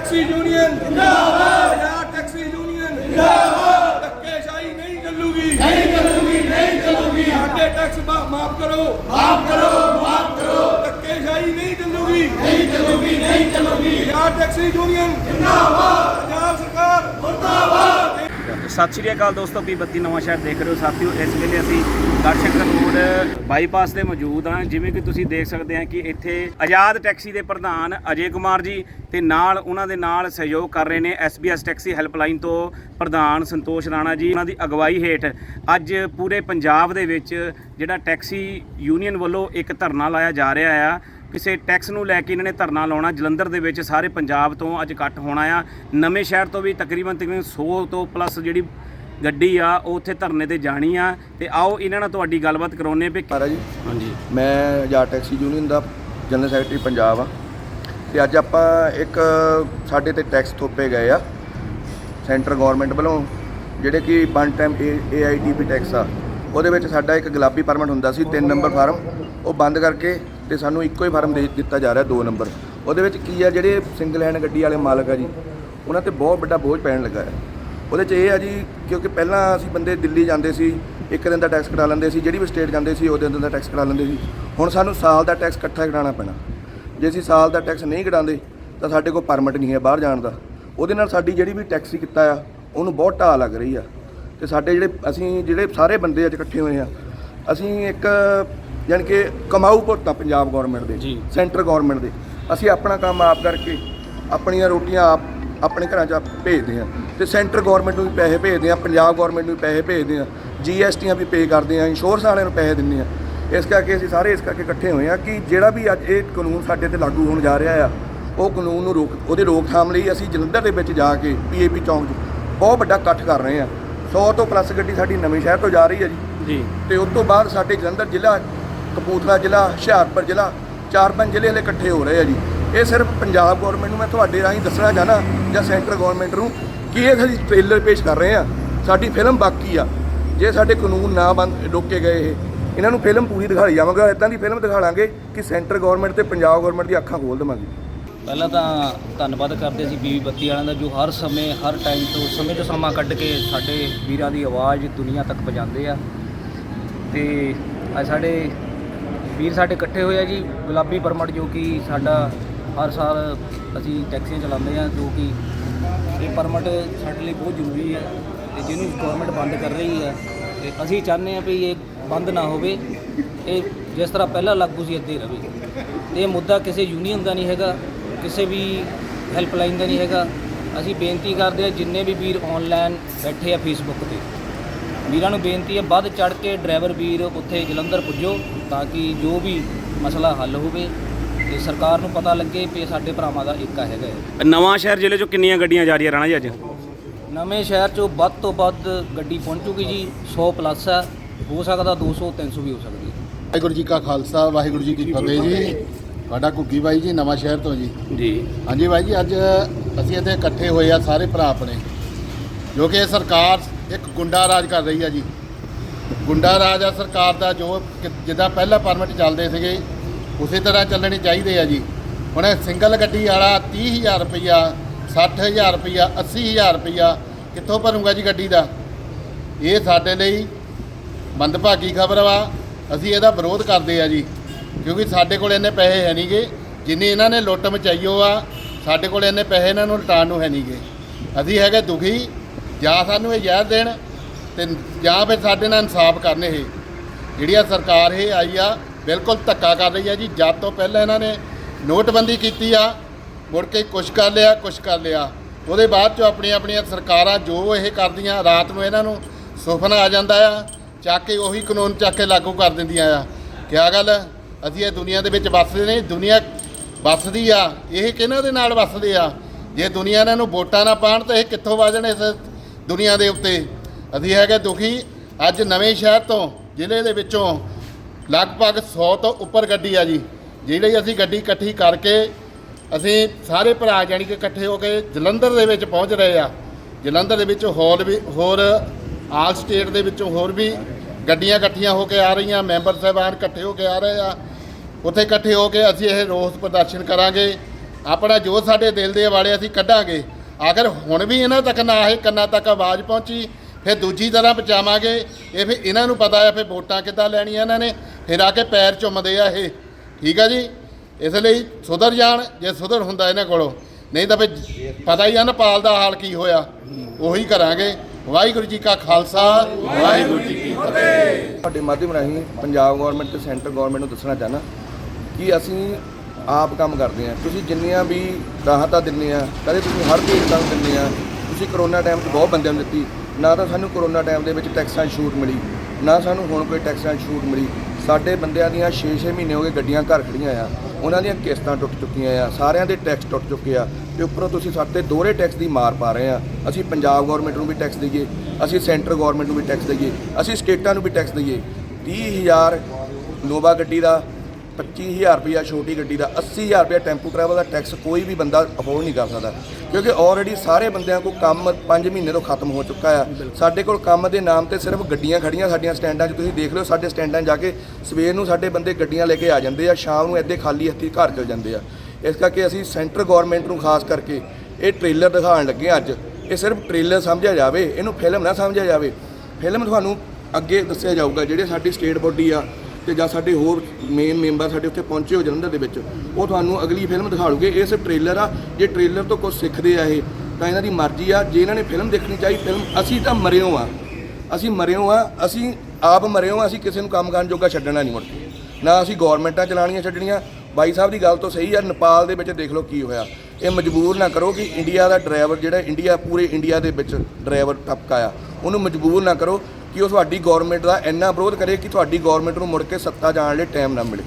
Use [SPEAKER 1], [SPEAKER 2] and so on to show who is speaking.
[SPEAKER 1] Taxi union ਜਿੰਦਾਬਾਦ। Punjab taxi union ਜਿੰਦਾਬਾਦ। ਧੱਕੇਸ਼ਾਹੀ ਨਹੀਂ ਚੱਲੂਗੀ। ਨਹੀਂ ਚੱਲੂਗੀ ਨਹੀਂ ਚੱਲੂਗੀ। ਸਾਡੇ ਟੈਕਸ ਮਾਫ ਕਰੋ। ਮਾਫ ਕਰੋ ਮਾਫ ਕਰੋ। ਧੱਕੇਸ਼ਾਹੀ ਨਹੀਂ ਚੱਲੂਗੀ। ਨਹੀਂ ਚੱਲੂਗੀ ਨਹੀਂ ਚੱਲੂਗੀ। ਪੰਜਾਬ ਟੈਕਸੀ ਯੂਨੀਅਨ ਜਿੰਦਾਬਾਦ। ਪੰਜਾਬ ਸਰਕਾਰ ਮੁਰਦਾਬਾਦ।
[SPEAKER 2] ਸਤਿ ਸ਼੍ਰੀ ਅਕਾਲ ਦੋਸਤੋ ਪੀ ਬੱਤੀ ਨਵਾਂ ਸ਼ਹਿਰ ਦੇਖ ਰਹੇ ਹੋ। ਸਾਥੀਓ, ਇਸ ਵੇਲੇ ਅਸੀਂ ਦਰਸ਼ਕ ਰੋਡ ਬਾਈਪਾਸ ਤੇ ਮੌਜੂਦ ਹਾਂ। ਜਿਵੇਂ ਕਿ ਤੁਸੀਂ ਦੇਖ ਸਕਦੇ ਹਾਂ ਕਿ ਇੱਥੇ ਆਜ਼ਾਦ ਟੈਕਸੀ ਦੇ ਪ੍ਰਧਾਨ ਅਜੇ ਕੁਮਾਰ ਜੀ ਤੇ ਨਾਲ ਉਹਨਾਂ ਦੇ ਨਾਲ ਸਹਿਯੋਗ ਕਰ ਰਹੇ ਨੇ SBS ਟੈਕਸੀ ਹੈਲਪਲਾਈਨ ਤੋਂ ਪ੍ਰਧਾਨ ਸੰਤੋਸ਼ ਰਾਣਾ ਜੀ। ਉਹਨਾਂ ਦੀ ਅਗਵਾਈ ਹੇਠ ਅੱਜ ਪੂਰੇ ਪੰਜਾਬ ਦੇ ਵਿੱਚ ਜਿਹੜਾ ਟੈਕਸੀ ਯੂਨੀਅਨ ਵੱਲੋਂ ਇੱਕ ਧਰਨਾ ਲਾਇਆ ਜਾ ਰਿਹਾ ਆ। ਕਿਸੇ ਟੈਕਸ ਨੂੰ ਲੈ ਕੇ ਇਹਨਾਂ ਨੇ ਧਰਨਾ ਲਾਉਣਾ। ਜਲੰਧਰ ਦੇ ਵਿੱਚ ਸਾਰੇ ਪੰਜਾਬ ਤੋਂ ਅੱਜ ਇਕੱਠ ਹੋਣਾ ਆ। ਨਵੇਂ ਸ਼ਹਿਰ ਤੋਂ ਵੀ ਤਕਰੀਬਨ ਤਕਰੀਬਨ 100 ਤੋਂ ਪਲੱਸ ਜਿਹੜੀ ਗੱਡੀ ਆ ਉਹ ਉੱਥੇ ਧਰਨੇ ਤੇ ਜਾਣੀ ਆ। ਤੇ ਆਓ ਇਹਨਾਂ ਨਾਲ ਤੁਹਾਡੀ ਗੱਲਬਾਤ ਕਰਾਉਨੇ ਵੀ
[SPEAKER 3] ਮਾਰਾ ਜੀ
[SPEAKER 2] ਹਾਂਜੀ।
[SPEAKER 3] ਮੈਂ ਆਜ਼ਾਦ ਟੈਕਸੀ ਯੂਨੀਅਨ ਦਾ ਜਨਰਲ ਸੈਕਟਰੀ ਪੰਜਾਬ ਆ। ਤੇ ਅੱਜ ਆਪਾਂ ਇੱਕ ਸਾਡੇ ਤੇ ਟੈਕਸ ਥੋਪੇ ਗਏ ਆ ਸੈਂਟਰ ਗਵਰਨਮੈਂਟ ਵੱਲੋਂ ਜਿਹੜੇ ਕਿ ਵਨ ਟਾਈਮ ਏਆਈਟੀਪੀ ਟੈਕਸ ਆ। ਉਹਦੇ ਵਿੱਚ ਸਾਡਾ ਇੱਕ ਗੁਲਾਬੀ ਪਰਮਿਟ ਹੁੰਦਾ ਸੀ 3 ਨੰਬਰ ਫਾਰਮ। ਉਹ ਬੰਦ ਕਰਕੇ ਤੇ ਸਾਨੂੰ ਇੱਕੋ ਹੀ ਫਾਰਮ ਦੇ ਦਿੱਤਾ ਜਾ ਰਿਹਾ 2 ਨੰਬਰ। ਉਹਦੇ ਵਿੱਚ ਕੀ ਆ, ਜਿਹੜੇ ਸਿੰਗਲ ਹੈਂਡ ਗੱਡੀ ਵਾਲੇ ਮਾਲਕ ਆ ਜੀ, ਉਹਨਾਂ ਤੇ ਬਹੁਤ ਵੱਡਾ ਬੋਝ ਪੈਣ ਲੱਗਾ ਹੈ। ਉਹਦੇ 'ਚ ਇਹ ਆ ਜੀ, ਕਿਉਂਕਿ ਪਹਿਲਾਂ ਅਸੀਂ ਬੰਦੇ ਦਿੱਲੀ ਜਾਂਦੇ ਸੀ, ਇੱਕ ਦਿਨ ਦਾ ਟੈਕਸ ਕਢਾ ਲੈਂਦੇ ਸੀ, ਜਿਹੜੀ ਵੀ ਸਟੇਟ ਜਾਂਦੇ ਸੀ, ਉਹਦੇ ਦਿਨ ਦਾ ਟੈਕਸ ਕਢਾ ਲੈਂਦੇ ਸੀ। ਹੁਣ ਸਾਨੂੰ ਸਾਲ ਦਾ ਟੈਕਸ ਇਕੱਠਾ ਕਟਾਉਣਾ ਪੈਣਾ। ਜੇ ਅਸੀਂ ਸਾਲ ਦਾ ਟੈਕਸ ਨਹੀਂ ਕਟਾਉਂਦੇ ਤਾਂ ਸਾਡੇ ਕੋਲ ਪਰਮਿਟ ਨਹੀਂ ਹੈ ਬਾਹਰ ਜਾਣ ਦਾ। ਉਹਦੇ ਨਾਲ ਸਾਡੀ ਜਿਹੜੀ ਵੀ ਟੈਕਸੀ ਕੀਤਾ ਆ, ਉਹਨੂੰ ਬਹੁਤ ਢਾਹ ਲੱਗ ਰਹੀ ਆ। ਤੇ ਸਾਡੇ ਜਿਹੜੇ, ਅਸੀਂ ਜਿਹੜੇ ਸਾਰੇ ਬੰਦੇ ਅੱਜ ਇਕੱਠੇ ਹੋਏ ਆ, ਅਸੀਂ ਇੱਕ ਯਾਨੀ ਕਿ ਕਮਾਊ ਭੁਗਤ ਆ ਪੰਜਾਬ ਗਵਰਨਮੈਂਟ ਦੇ
[SPEAKER 2] ਜੀ।
[SPEAKER 3] ਸੈਂਟਰ ਗਵਰਨਮੈਂਟ ਦੇ। ਅਸੀਂ ਆਪਣਾ ਕੰਮ ਆਪ ਕਰਕੇ ਆਪਣੀਆਂ ਰੋਟੀਆਂ ਆਪ ਆਪਣੇ ਘਰਾਂ 'ਚ ਭੇਜਦੇ ਆ ਤੇ ਸੈਂਟਰ ਗਵਰਨਮੈਂਟ ਨੂੰ ਵੀ ਪੈਸੇ ਭੇਜਦੇ ਆ ਪੰਜਾਬ ਗਵਰਨਮੈਂਟ ਨੂੰ ਵੀ ਪੈਸੇ ਭੇਜਦੇ ਆ ਜੀਐਸਟੀਆਂ ਵੀ ਪੇ ਕਰਦੇ ਆ ਇੰਸ਼ੋਰੈਂਸ ਵਾਲਿਆਂ ਨੂੰ ਪੈਸੇ ਦਿੰਦੇ ਆ ਇਸ ਕਰਕੇ ਅਸੀਂ ਸਾਰੇ ਇਸ ਕਰਕੇ ਇਕੱਠੇ ਹੋਏ ਆ ਕਿ ਜਿਹੜਾ ਵੀ ਅੱਜ ਇਹ ਕਾਨੂੰਨ ਸਾਡੇ ਤੇ ਲਾਗੂ ਹੋਣ ਜਾ ਰਿਹਾ ਆ ਉਹ ਕਾਨੂੰਨ ਨੂੰ ਰੋਕ ਉਹਦੇ ਰੋਕਥਾਮ ਲਈ ਅਸੀਂ ਜਲੰਧਰ ਦੇ ਵਿੱਚ ਜਾ ਕੇ ਪੀਏਪੀ ਚੌਂਕ 'ਚ ਬਹੁਤ ਵੱਡਾ ਇਕੱਠ ਕਰ ਰਹੇ ਆ 100 ਤੋਂ ਪਲੱਸ ਗੱਡੀ ਸਾਡੀ ਨਵੇਂ ਸ਼ਹਿਰ ਤੋਂ ਜਾ ਰਹੀ ਹੈ ਜੀ।
[SPEAKER 2] ਜੀ।
[SPEAKER 3] ਤੇ ਉਸ ਤੋਂ ਬਾਅਦ ਸਾਡੇ ਜਲੰਧਰ ਜ਼ਿਲ੍ਹਾ ਕਪੂਰਥਲਾ ਜ਼ਿਲ੍ਹਾ, ਹੁਸ਼ਿਆਰਪੁਰ ਜ਼ਿਲ੍ਹਾ, ਚਾਰ ਪੰਜ ਜ਼ਿਲ੍ਹੇ ਹਲੇ ਇਕੱਠੇ ਹੋ ਰਹੇ ਆ ਜੀ। ਇਹ ਸਿਰਫ ਪੰਜਾਬ ਗਵਰਨਮੈਂਟ ਨੂੰ ਮੈਂ ਤੁਹਾਡੇ ਰਾਹੀਂ ਦੱਸਣਾ ਚਾਹਨਾ ਜਾਂ ਸੈਂਟਰ ਗਵਰਨਮੈਂਟ ਨੂੰ ਕਿ ਇਹ ਅਸੀਂ ਟ੍ਰੇਲਰ ਪੇਸ਼ ਕਰ ਰਹੇ ਆ। ਸਾਡੀ ਫਿਲਮ ਬਾਕੀ ਆ। ਜੇ ਸਾਡੇ ਕਾਨੂੰਨ ਨਾ ਬੰਦ ਰੋਕੇ ਗਏ ਇਹ, ਇਹਨਾਂ ਨੂੰ ਫਿਲਮ ਪੂਰੀ ਦਿਖਾਈ ਜਾਵਾਂਗਾ। ਇਦਾਂ ਦੀ ਫਿਲਮ ਦਿਖਾ ਲਾਂਗੇ ਕਿ ਸੈਂਟਰ ਗਵਰਨਮੈਂਟ ਤੇ ਪੰਜਾਬ ਗਵਰਨਮੈਂਟ ਦੀ ਅੱਖਾਂ ਖੋਲ ਦੇਵਾਂਗੇ।
[SPEAKER 4] ਪਹਿਲਾਂ ਤਾਂ ਧੰਨਵਾਦ ਕਰਦੇ ਸੀ ਬੀਬੀ ਬੱਤੀ ਵਾਲਿਆਂ ਦਾ, ਜੋ ਹਰ ਸਮੇਂ, ਹਰ ਟਾਈਮ ਤੋਂ ਸਮੇਂ ਤੋਂ ਸਮਾਂ ਕੱਢ ਕੇ ਸਾਡੇ ਵੀਰਾਂ ਦੀ ਆਵਾਜ਼ ਦੁਨੀਆ ਤੱਕ ਪਹੁੰਚਾਉਂਦੇ ਆ। ਤੇ ਅੱਜ ਸਾਡੇ ਵੀਰ ਸਾਡੇ ਇਕੱਠੇ ਹੋਏ ਆ ਜੀ, ਗੁਲਾਬੀ ਪਰਮਟ ਜੋ ਕਿ ਸਾਡਾ ਹਰ ਸਾਲ ਅਸੀਂ ਟੈਕਸੀਆਂ ਚਲਾਉਂਦੇ ਆ ਜੋ ਕਿ ਇਹ ਪਰਮਟ ਸਾਡੇ ਲਈ ਬਹੁਤ ਜ਼ਰੂਰੀ ਹੈ ਤੇ ਜਿਹਨੂੰ ਗਵਰਨਮੈਂਟ ਬੰਦ ਕਰ ਰਹੀ ਹੈ, ਤੇ ਅਸੀਂ ਚਾਹੁੰਦੇ ਆ ਵੀ ਇਹ ਬੰਦ ਨਾ ਹੋਵੇ, ਇਹ ਜਿਸ ਤਰ੍ਹਾਂ ਪਹਿਲਾਂ ਲਾਗੂ ਸੀ ਇੱਦਾਂ ਹੀ ਰਹੇ ਤੇ ਇਹ ਮੁੱਦਾ ਕਿਸੇ ਯੂਨੀਅਨ ਦਾ ਨਹੀਂ ਹੈਗਾ, ਕਿਸੇ ਵੀ ਹੈਲਪਲਾਈਨ ਦਾ ਨਹੀਂ ਹੈਗਾ। ਅਸੀਂ ਬੇਨਤੀ ਕਰਦੇ ਆ ਜਿੰਨੇ ਵੀ ਵੀਰ ਆਨਲਾਈਨ ਬੈਠੇ ਆ ਫੇਸਬੁੱਕ ਤੇ ਵੀਰਾਂ ਨੂੰ ਬੇਨਤੀ ਹੈ ਵੱਧ ਚੜ ਕੇ ਡਰਾਈਵਰ ਵੀਰ ਉੱਥੇ ਜਲੰਧਰ ਪੁੱਜੋ ਤਾਂ ਕਿ ਜੋ ਵੀ ਮਸਲਾ ਹੱਲ ਹੋਵੇ ਤੇ ਸਰਕਾਰ ਨੂੰ ਪਤਾ ਲੱਗੇ ਕਿ ਸਾਡੇ ਭਰਾਵਾਂ ਦਾ ਏਕਾ ਹੈਗਾ ਹੈ।
[SPEAKER 2] ਨਵਾਂ ਸ਼ਹਿਰ ਜ਼ਿਲ੍ਹੇ ਚੋਂ ਕਿੰਨੀਆਂ ਗੱਡੀਆਂ ਜਾ ਰਹੀਆਂ ਰਾਣਾ ਜੀ ਅੱਜ?
[SPEAKER 4] ਨਵੇਂ ਸ਼ਹਿਰ ਚੋਂ ਵੱਧ ਤੋਂ ਵੱਧ ਗੱਡੀ ਪਹੁੰਚੂਗੀ ਜੀ 100 ਪਲੱਸ ਹੈ ਹੋ ਸਕਦਾ 200 300 ਵੀ ਹੋ ਸਕਦੀ ਹੈ।
[SPEAKER 5] ਵਾਹਿਗੁਰੂ ਜੀ ਕਾ ਖਾਲਸਾ ਵਾਹਿਗੁਰੂ ਜੀ ਕੀ ਫਤਿਹ ਜੀ। ਤੁਹਾਡਾ ਘੁੱਗੀ ਬਾਈ ਜੀ ਨਵਾਂ ਸ਼ਹਿਰ ਤੋਂ ਜੀ।
[SPEAKER 2] ਜੀ।
[SPEAKER 5] ਹਾਂਜੀ ਬਾਈ ਜੀ ਅੱਜ ਅਸੀਂ ਇੱਥੇ ਇਕੱਠੇ ਹੋਏ ਆ ਸਾਰੇ ਭਰਾ ਆਪਣੇ। ਜੋ ਕਿ ਇਹ ਸਰਕਾਰ ਇੱਕ ਗੁੰਡਾ ਰਾਜ ਕਰ ਰਹੀ ਆ ਜੀ। ਗੁੰਡਾ ਰਾਜ ਆ ਸਰਕਾਰ ਦਾ ਜੋ ਕਿ ਜਿੱਦਾਂ ਪਹਿਲਾਂ ਪਰਮਿਟ ਚੱਲਦੇ ਸੀਗੇ, ਉਸੇ ਤਰ੍ਹਾਂ ਚੱਲਣੇ ਚਾਹੀਦੇ ਆ ਜੀ। ਹੁਣ ਇਹ ਸਿੰਗਲ ਗੱਡੀ ਵਾਲਾ 30000 ਰੁਪਈਆ 60000 ਰੁਪਈਆ 80000 ਰੁਪਈਆ ਕਿੱਥੋਂ ਭਰੂਗਾ ਜੀ ਗੱਡੀ ਦਾ? ਇਹ ਸਾਡੇ ਲਈ ਮੰਦਭਾਗੀ ਖਬਰ ਵਾ। ਅਸੀਂ ਇਹਦਾ ਵਿਰੋਧ ਕਰਦੇ ਆ ਜੀ। ਕਿਉਂਕਿ ਸਾਡੇ ਕੋਲ ਇੰਨੇ ਪੈਸੇ ਹੈ ਨਹੀਂਗੇ ਜਿੰਨੀ ਇਹਨਾਂ ਨੇ ਲੁੱਟ ਮਚਾਈਓ ਆ, ਸਾਡੇ ਕੋਲ ਇੰਨੇ ਪੈਸੇ ਇਹਨਾਂ ਨੂੰ ਲਟਾਉਣ ਨੂੰ ਹੈ ਨਹੀਂਗੇ ਅਸੀਂ ਹੈਗੇ ਦੁਖੀ। ਜਾਂ ਸਾਨੂੰ ਇਹ ਜ਼ਹਿਰ ਦੇਣ ਤੇ ਜਾਂ ਫਿਰ ਸਾਡੇ ਨਾਲ ਇਨਸਾਫ ਕਰਨ ਇਹ। ਜਿਹੜੀ ਆ ਸਰਕਾਰ ਇਹ ਆਈ ਆ, ਬਿਲਕੁਲ ਧੱਕਾ ਕਰ ਰਹੀ ਆ ਜੀ। ਜਦ ਤੋਂ ਪਹਿਲਾਂ ਇਹਨਾਂ ਨੇ ਨੋਟਬੰਦੀ ਕੀਤੀ ਆ, ਮੁੜ ਕੇ ਕੁਛ ਕਰ ਲਿਆ, ਕੁਛ ਕਰ ਲਿਆ। ਉਹਦੇ ਬਾਅਦ ਚੋਂ ਆਪਣੀਆਂ ਆਪਣੀਆਂ ਸਰਕਾਰਾਂ ਜੋ ਇਹ ਕਰਦੀਆਂ, ਰਾਤ ਨੂੰ ਇਹਨਾਂ ਨੂੰ ਸੁਪਨਾ ਆ ਜਾਂਦਾ ਆ, ਚੱਕ ਕੇ ਉਹੀ ਕਾਨੂੰਨ ਚੱਕ ਕੇ ਲਾਗੂ ਕਰ ਦਿੰਦੀਆਂ ਆ। ਕਿਆ ਗੱਲ? ਅਸੀਂ ਇਹ ਦੁਨੀਆ ਦੇ ਵਿੱਚ ਵੱਸਦੇ ਨਹੀਂ ਦੁਨੀਆ ਵੱਸਦੀ ਆ। ਇਹ ਕਿਹਨਾਂ ਦੇ ਨਾਲ ਵੱਸਦੇ ਆ? ਜੇ ਦੁਨੀਆ ਇਹਨਾਂ ਨੂੰ ਵੋਟਾਂ ਨਾ ਪਾਣ ਤਾਂ ਇਹ ਕਿੱਥੋਂ ਵਜਣ ਇਸ ਦੁਨੀਆ ਦੇ ਉੱਤੇ। ਅਸੀਂ ਹੈਗੇ ਦੁਖੀ। ਅੱਜ ਨਵੇਂ ਸ਼ਹਿਰ ਤੋਂ ਜ਼ਿਲ੍ਹੇ ਦੇ ਵਿੱਚੋਂ ਲਗਭਗ 100 ਤੋਂ ਉੱਪਰ ਗੱਡੀ ਆ ਜੀ ਜਿਹੜੀ ਅਸੀਂ ਗੱਡੀ ਇਕੱਠੀ ਕਰਕੇ ਅਸੀਂ ਸਾਰੇ ਭਰਾ ਜਾਣੀ ਕਿ ਇਕੱਠੇ ਹੋ ਕੇ ਜਲੰਧਰ ਦੇ ਵਿੱਚ ਪਹੁੰਚ ਰਹੇ ਆ। ਜਲੰਧਰ ਦੇ ਵਿੱਚ ਹੋਰ ਵੀ, ਹੋਰ ਆਲ ਸਟੇਟ ਦੇ ਵਿੱਚੋਂ ਹੋਰ ਵੀ ਗੱਡੀਆਂ ਇਕੱਠੀਆਂ ਹੋ ਕੇ ਆ ਰਹੀਆਂ, ਮੈਂਬਰ ਸਾਹਿਬਾਨ ਇਕੱਠੇ ਹੋ ਕੇ ਆ ਰਹੇ ਆ। ਉੱਥੇ ਇਕੱਠੇ ਹੋ ਕੇ ਅਸੀਂ ਇਹ ਰੋਸ ਪ੍ਰਦਰਸ਼ਨ ਕਰਾਂਗੇ। ਆਪਣਾ ਜੋ ਸਾਡੇ ਦਿਲ ਦੇ ਵਾਲੇ ਅਸੀਂ ਕੱਢਾਂਗੇ। ਅਗਰ ਹੁਣ ਵੀ ਇਹਨਾਂ ਤੱਕ ਨਾ ਆਏ ਕੰਨਾਂ ਤੱਕ ਆਵਾਜ਼ ਪਹੁੰਚੀ, ਫਿਰ ਦੂਜੀ ਤਰ੍ਹਾਂ ਬਚਾਵਾਂਗੇ। ਇਹ ਫਿਰ ਇਹਨਾਂ ਨੂੰ ਪਤਾ ਆ ਫਿਰ ਵੋਟਾਂ ਕਿੱਦਾਂ ਲੈਣੀਆਂ ਇਹਨਾਂ ਨੇ, ਫਿਰ ਆ ਕੇ ਪੈਰ ਚੁੰਮਦੇ ਆ ਇਹ। ਠੀਕ ਆ ਜੀ? ਇਸ ਲਈ ਸੁਧਰ ਜਾਣ, ਜੇ ਸੁਧਰ ਹੁੰਦਾ ਇਹਨਾਂ ਕੋਲੋਂ, ਨਹੀਂ ਤਾਂ ਫਿਰ ਪਤਾ ਹੀ ਆ ਨਾ ਪਾਲ ਦਾ ਹਾਲ ਕੀ ਹੋਇਆ। ਉਹੀ ਕਰਾਂਗੇ। ਵਾਹਿਗੁਰੂ ਜੀ ਕਾ ਖਾਲਸਾ, ਵਾਹਿਗੁਰੂ ਜੀ ਕੀ ਫਤਿਹ।
[SPEAKER 3] ਤੁਹਾਡੇ ਮਾਧਿਅਮ ਰਾਹੀਂ ਪੰਜਾਬ ਗਵਰਨਮੈਂਟ ਤੇ ਸੈਂਟਰ ਗਵਰਨਮੈਂਟ ਨੂੰ ਦੱਸਣਾ ਚਾਹਨਾ ਕਿ ਅਸੀਂ ਆਪ ਕੰਮ ਕਰਦੇ ਹਾਂ ਤੁਸੀਂ ਜਿੰਨੀਆਂ ਵੀ ਰਾਹਤਾਂ ਦਿੰਦੇ ਆ, ਕਦੇ ਤੁਸੀਂ ਹਰ ਪੀੜਤਾਂ ਨੂੰ ਦਿੰਦੇ ਆ, ਤੁਸੀਂ ਕਰੋਨਾ ਟਾਈਮ 'ਚ ਬਹੁਤ ਬੰਦਿਆਂ ਨੂੰ ਦਿੱਤੀ, ਨਾ ਤਾਂ ਸਾਨੂੰ ਕਰੋਨਾ ਟਾਈਮ ਦੇ ਵਿੱਚ ਟੈਕਸਾਂ ਛੂਟ ਮਿਲੀ, ਨਾ ਸਾਨੂੰ ਹੁਣ ਕੋਈ ਟੈਕਸਾਂ ਛੂਟ ਮਿਲੀ। ਸਾਡੇ ਬੰਦਿਆਂ ਦੀਆਂ 6-6 ਮਹੀਨੇ ਹੋ ਗਏ ਗੱਡੀਆਂ ਘਰ ਖੜੀਆਂ ਆ, ਉਹਨਾਂ ਦੀਆਂ ਕਿਸ਼ਤਾਂ ਟੁੱਟ ਚੁੱਕੀਆਂ ਆ, ਸਾਰਿਆਂ ਦੇ ਟੈਕਸ ਟੁੱਟ ਚੁੱਕੇ ਆ ਤੇ ਉੱਪਰੋਂ ਤੁਸੀਂ ਸਾਡੇ ਤੇ ਦੋਹਰੇ ਟੈਕਸ ਦੀ ਮਾਰ ਪਾ ਰਹੇ ਆ। ਅਸੀਂ ਪੰਜਾਬ ਗਵਰਨਮੈਂਟ ਨੂੰ ਵੀ ਟੈਕਸ ਦਈਏ, ਅਸੀਂ ਸੈਂਟਰ ਗਵਰਨਮੈਂਟ ਨੂੰ ਵੀ ਟੈਕਸ ਦਈਏ, ਅਸੀਂ ਸਟੇਟਾਂ ਨੂੰ ਵੀ ਟੈਕਸ ਦਈਏ। 30000 ਨੋਵਾ ਗੱਡੀ ਦਾ 25000 ਰੁਪਇਆ ਛੋਟੀ ਗੱਡੀ ਦਾ 80000 ਰੁਪਇਆ ਟੈਂਪੂ ਟਰੈਵਲ ਦਾ ਟੈਕਸ ਕੋਈ ਵੀ ਬੰਦਾ ਅਫੋਰਡ ਨਹੀਂ ਕਰ ਸਕਦਾ। ਕਿਉਂਕਿ ਆਲਰੇਡੀ ਸਾਰੇ ਬੰਦਿਆਂ ਕੋਲ ਕੰਮ 5 ਮਹੀਨੇ ਤੋਂ ਖਤਮ ਹੋ ਚੁੱਕਾ ਆ। ਸਾਡੇ ਕੋਲ ਕੰਮ ਦੇ ਨਾਮ ਤੇ ਸਿਰਫ ਗੱਡੀਆਂ ਖੜੀਆਂ ਸਾਡੀਆਂ ਸਟੈਂਡਾਂ 'ਚ। ਤੁਸੀਂ ਦੇਖ ਲਿਓ ਸਾਡੇ ਸਟੈਂਡਾਂ 'ਚ ਜਾ ਕੇ ਸਵੇਰ ਨੂੰ ਸਾਡੇ ਬੰਦੇ ਗੱਡੀਆਂ ਲੈ ਕੇ ਆ ਜਾਂਦੇ ਆ ਸ਼ਾਮ ਨੂੰ ਇੱਦੇ ਖਾਲੀ ਹੱਥੀ ਘਰ ਚਲ ਜਾਂਦੇ ਆ। ਇਸ ਕਰਕੇ ਅਸੀਂ ਸੈਂਟਰ ਗਵਰਨਮੈਂਟ ਨੂੰ ਖਾਸ ਕਰਕੇ ਇਹ ਟ੍ਰੇਲਰ ਦਿਖਾਉਣ ਲੱਗੇ ਅੱਜ। ਇਹ ਸਿਰਫ ਟ੍ਰੇਲਰ ਸਮਝਿਆ ਜਾਵੇ ਇਹਨੂੰ ਫਿਲਮ ਨਾ ਸਮਝਿਆ ਜਾਵੇ। ਫਿਲਮ ਤੁਹਾਨੂੰ ਅੱਗੇ ਦੱਸਿਆ ਜਾਊਗਾ ਜਿਹੜੇ ਸਾਡੀ ਸਟੇਟ ਬੋਡੀ ਆ ਤੇ ਜਾਂ ਸਾਡੇ ਹੋਰ ਮੇਨ ਮੈਂਬਰ ਸਾਡੇ ਉੱਥੇ ਪਹੁੰਚੇ ਹੋ ਜਲੰਧਰ ਦੇ ਵਿੱਚ, ਉਹ ਤੁਹਾਨੂੰ ਅਗਲੀ ਫਿਲਮ ਦਿਖਾਣਗੇ ਇਹ ਸਿਰਫ ਟ੍ਰੇਲਰ ਆ। ਜੇ ਟ੍ਰੇਲਰ ਤੋਂ ਕੁਝ ਸਿੱਖਦੇ ਆ ਇਹ, ਤਾਂ ਇਹਨਾਂ ਦੀ ਮਰਜ਼ੀ ਆ। ਜੇ ਇਹਨਾਂ ਨੇ ਫਿਲਮ ਦੇਖਣੀ ਚਾਹੀ ਫਿਲਮ ਅਸੀਂ ਤਾਂ ਮਰਿਓ ਆ। ਅਸੀਂ ਮਰਿਓ ਆ। ਅਸੀਂ ਆਪ ਮਰਿਓ ਆ। ਅਸੀਂ ਕਿਸੇ ਨੂੰ ਕੰਮ ਕਰਨ ਜੋਗਾ ਛੱਡਣਾ ਨਹੀਂ ਮੁੜ ਕੇ। ਨਾ ਅਸੀਂ ਗਵਰਨਮੈਂਟਾਂ ਚਲਾਉਣੀਆਂ ਛੱਡਣੀਆਂ। ਬਾਈ ਸਾਹਿਬ ਦੀ ਗੱਲ ਤੋਂ ਸਹੀ ਆ। ਨੇਪਾਲ ਦੇ ਵਿੱਚ ਦੇਖ ਲਓ ਕੀ ਹੋਇਆ। ਇਹ ਮਜਬੂਰ ਨਾ ਕਰੋ ਕਿ ਇੰਡੀਆ ਦਾ ਡਰਾਈਵਰ ਜਿਹੜਾ ਇੰਡੀਆ, ਪੂਰੇ ਇੰਡੀਆ ਦੇ ਵਿੱਚ ਡਰਾਈਵਰ ਟਪਕਾ ਆ। ਉਹਨੂੰ ਮਜਬੂਰ ਨਾ ਕਰੋ ਕਿ ਉਹ ਤੁਹਾਡੀ ਗਵਰਨਮੈਂਟ ਦਾ ਇੰਨਾ ਵਿਰੋਧ ਕਰੇ ਕਿ ਤੁਹਾਡੀ ਗਵਰਨਮੈਂਟ ਨੂੰ ਮੁੜ ਕੇ ਸੱਤਾ ਜਾਣ ਲਈ ਟਾਈਮ ਨਾ ਮਿਲੇ।